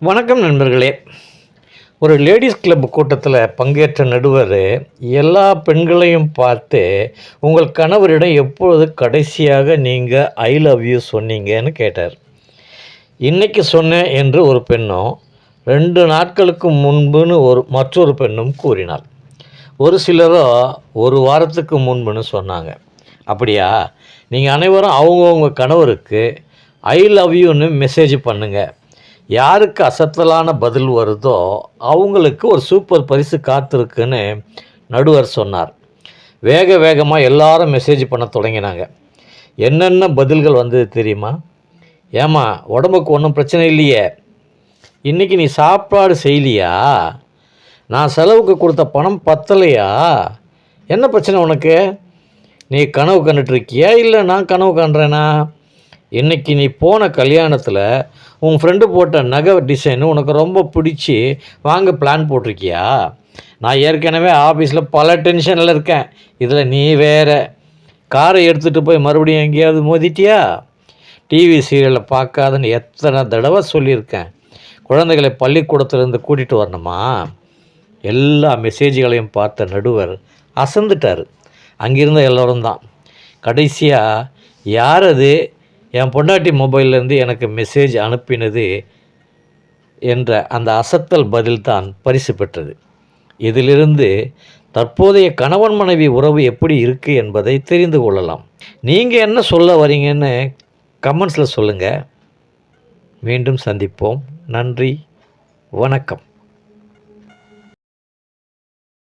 வணக்கம் நண்பர்களே. ஒரு லேடிஸ் கிளப் கூட்டத்தில் பங்கேற்ற நடுவர் எல்லா பெண்களையும் பார்த்து உங்கள் கணவரிடம் எப்பொழுது கடைசியாக நீங்கள் ஐ லவ் யூ சொன்னீங்கன்னு கேட்டார். இன்றைக்கி சொன்னேன் என்று ஒரு பெண்ணும் ரெண்டு நாட்களுக்கு முன்புன்னு ஒரு மற்றொரு பெண்ணும் கூறினாள். ஒரு சிலரோ ஒரு வாரத்துக்கு முன்புன்னு சொன்னாங்க. அப்படியா? நீங்கள் அனைவரும் அவங்கவுங்க கணவருக்கு ஐ லவ் யூன்னு மெசேஜ் பண்ணுங்கள் யாருக்கு அசத்தலான பதில் வருதோ அவங்களுக்கு ஒரு சூப்பர் பரிசு காத்திருக்குன்னு நடுவர் சொன்னார். வேக வேகமாக எல்லாரும் மெசேஜ் பண்ண தொடங்கினாங்க. என்னென்ன பதில்கள் வந்தது தெரியுமா? ஏம்மா உடம்புக்கு ஒன்றும் பிரச்சனை இல்லையே. இன்றைக்கி நீ சாப்பாடு செய்யலையா? நான் செலவுக்கு கொடுத்த பணம் பத்தலையா? என்ன பிரச்சனை உனக்கு? நீ கனவு கண்டுட்ருக்கியா இல்லை நான் கனவு காண்றேனா? இன்றைக்கி நீ போன கல்யாணத்தில் உன் ஃப்ரெண்டு போட்ட நகை டிசைன் உனக்கு ரொம்ப பிடிச்சி வாங்க பிளான் போட்டிருக்கியா? நான் ஏற்கனவே ஆஃபீஸில் பல டென்ஷனில் இருக்கேன். இதில் நீ வேற. காரை எடுத்துகிட்டு போய் மறுபடியும் எங்கேயாவது மோதிட்டியா? டிவி சீரியலை பார்க்காதுன்னு எத்தனை தடவை சொல்லியிருக்கேன். குழந்தைகளை பள்ளிக்கூடத்துலேருந்து கூட்டிகிட்டு வரணுமா? எல்லா மெசேஜ்களையும் பார்த்த நடுவர் அசந்துட்டார். அங்கிருந்த எல்லோரும் தான். கடைசியாக யார் அது? என் பொண்டாட்டி மொபைல்லேருந்து எனக்கு மெசேஜ் அனுப்பினது என்ற அந்த அசத்தல் பதில்தான் பரிசு பெற்றது. இதிலிருந்து தற்போதைய கணவன் மனைவி உறவு எப்படி இருக்குது என்பதை தெரிந்து கொள்ளலாம். நீங்கள் என்ன சொல்ல வரீங்கன்னு கமெண்ட்ஸில் சொல்லுங்கள் மீண்டும் சந்திப்போம். நன்றி. வணக்கம்.